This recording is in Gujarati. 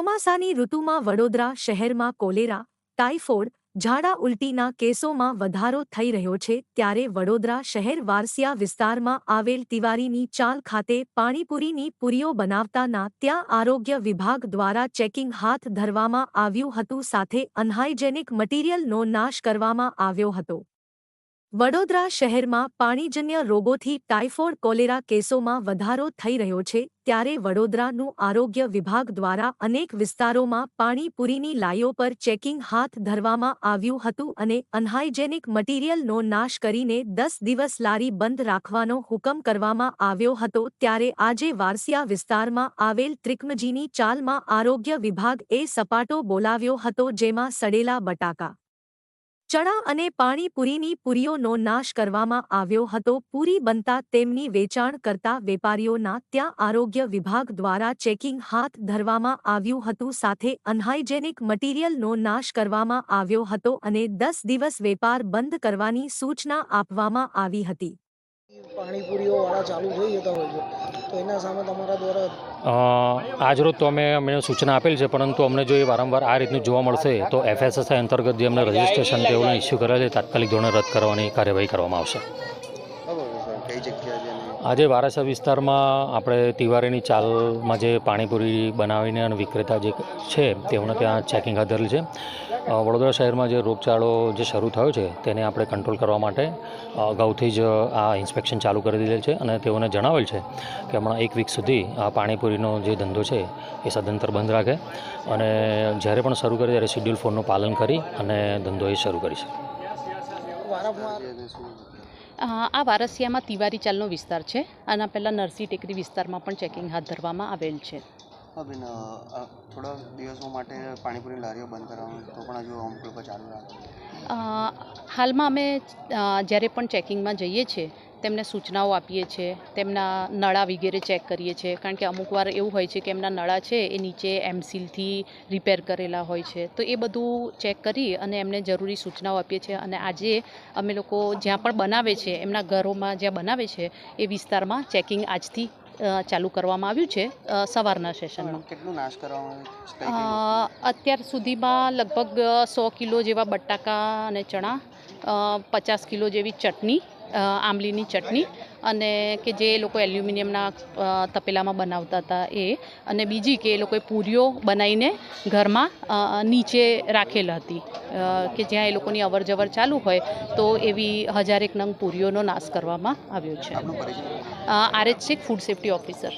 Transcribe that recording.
ચોમાસાની ઋતુમાં વડોદરા શહેરમાં કોલેરા, ટાઇફોઇડ, ઝાડા ઉલટીના કેસોમાં વધારો થઈ રહ્યો છે ત્યારે વડોદરા શહેર વારસિયા વિસ્તારમાં આવેલ તિવારીની ચાલ ખાતે પાણીપુરીની પુરીઓ બનાવતાના ત્યાં આરોગ્ય વિભાગ દ્વારા ચેકિંગ હાથ ધરવામાં આવ્યું હતું સાથે અનહાઇજેનિક મટીરીયલનો નાશ કરવામાં આવ્યો હતો. વડોદરા શહેરમાં પાણીજન્ય રોગોથી ટાઇફોઇડ કોલેરા કેસોમાં વધારો થઈ રહ્યો છે, ત્યારે વડોદરાનું આરોગ્ય વિભાગ દ્વારા અનેક વિસ્તારોમાં પાણીપુરીની લાઈઓ પર ચેકિંગ હાથ ધરવામાં આવ્યું હતું અને અનહાઇજેનિક મટીરીયલનો નાશ કરીને દસ દિવસ લારી બંધ રાખવાનો હુકમ કરવામાં આવ્યો હતો, ત્યારે આજે વારસિયા વિસ્તારમાં આવેલ ત્રિકમજીની ચાલમાં આરોગ્ય વિભાગ એ સપાટો બોલાવ્યો હતો, જેમાં સડેલા બટાકા ચણા અને પાણીપુરીની પૂરીઓનો નાશ કરવામાં આવ્યો હતો. પૂરી બનતા તેમની વેચાણ કરતા વેપારીઓના ત્યાં આરોગ્ય વિભાગ દ્વારા ચેકિંગ હાથ ધરવામાં આવ્યું હતું. સાથે અનહાઇજેનિક મટીરીયલનો નાશ કરવામાં આવ્યો હતો અને દસ દિવસ વેપાર બંધ કરવાની સૂચના આપવામાં આવી હતી. પાણીપુરીઓ વાળા ચાલુ થઈ જતા હોય છે. તો એના સામે તમારા દ્વારા આજરોજ તો અમે, અમને સૂચના આપેલ છે, પરંતુ અમને જો એ વારંવાર આ રીતનું જોવા મળશે, તો એફએસએસઆઈ અંતર્ગત જે અમને રજિસ્ટ્રેશન તેઓને ઇસ્યુ કરેલ છે, તાત્કાલિક ધોરણે રદ કરવાની કાર્યવાહી કરવામાં આવશે. કઈ જગ્યા આજે વારાસા વિસ્તારમાં આપણે તિવારીની ચાલમાં જે પાણીપુરી બનાવીને અને વિક્રેતા જે છે તેઓને ત્યાં ચેકિંગ હાથ ધરેલ છે વડોદરા શહેરમાં જે રોગચાળો જે શરૂ થયો છે તેને આપણે કંટ્રોલ કરવા માટે અગાઉથી જ આ ઇન્સ્પેક્શન ચાલુ કરી દીધેલ છે અને તેઓને જણાવેલ છે કે હમણાં એક વીક સુધી આ પાણીપુરીનો જે ધંધો છે એ સદંતર બંધ રાખે અને જ્યારે પણ શરૂ કરે ત્યારે શેડ્યુલ ફોરનું પાલન કરી અને ધંધો એ શરૂ કરી શકે. વારંવાર આ વારસિયામાં તિવારી ચાલનો વિસ્તાર છે. આના પહેલાં નરસી ટેકરી વિસ્તારમાં પણ ચેકિંગ હાથ ધરવામાં આવેલ છે. હા બેન અ, અ, થોડા દિવસો માટે પાણીપુરી લારીઓ બંધ કરવાનું તો પણ હજુ અમુક ચાલુ રાખે. હાલમાં અમે જ્યારે પણ ચેકિંગમાં જઈએ છીએ તેમને સૂચનાઓ આપીએ છીએ તેમના નળા વગેરે ચેક કરીએ છીએ કારણ કે અમુક વાર એવું હોય છે કે એમના નળા છે એ નીચે એમસીલથી રિપેર કરેલા હોય છે. તો એ બધું ચેક કરી અને એમને જરૂરી સૂચનાઓ આપીએ છીએ અને આજે અમે લોકો જ્યાં પણ બનાવે છે એમના ઘરોમાં જ્યાં બનાવે છે એ વિસ્તારમાં ચેકિંગ આજથી ચાલુ કરવામાં આવ્યું છે સવારના સેશનમાં. કેટલું નાશ કરવામાં? અત્યાર સુધીમાં લગભગ સો કિલો જેવા બટાકા અને ચણા પચાસ કિલો જેવી ચટણી આંબલીની ચટણી અને કે જે લોકો એલ્યુમિનિયમના તપેલામાં બનાવતા હતા એ અને બીજી કે એ લોકોએ પૂરીઓ બનાવીને ઘરમાં નીચે રાખેલ હતી. કે જ્યાં એ લોકોની અવર જવર ચાલુ હોય તો એવી હજારેક નંગ પૂરીઓનો નાશ કરવામાં આવ્યો છે. RH Shaikh, food safety officer.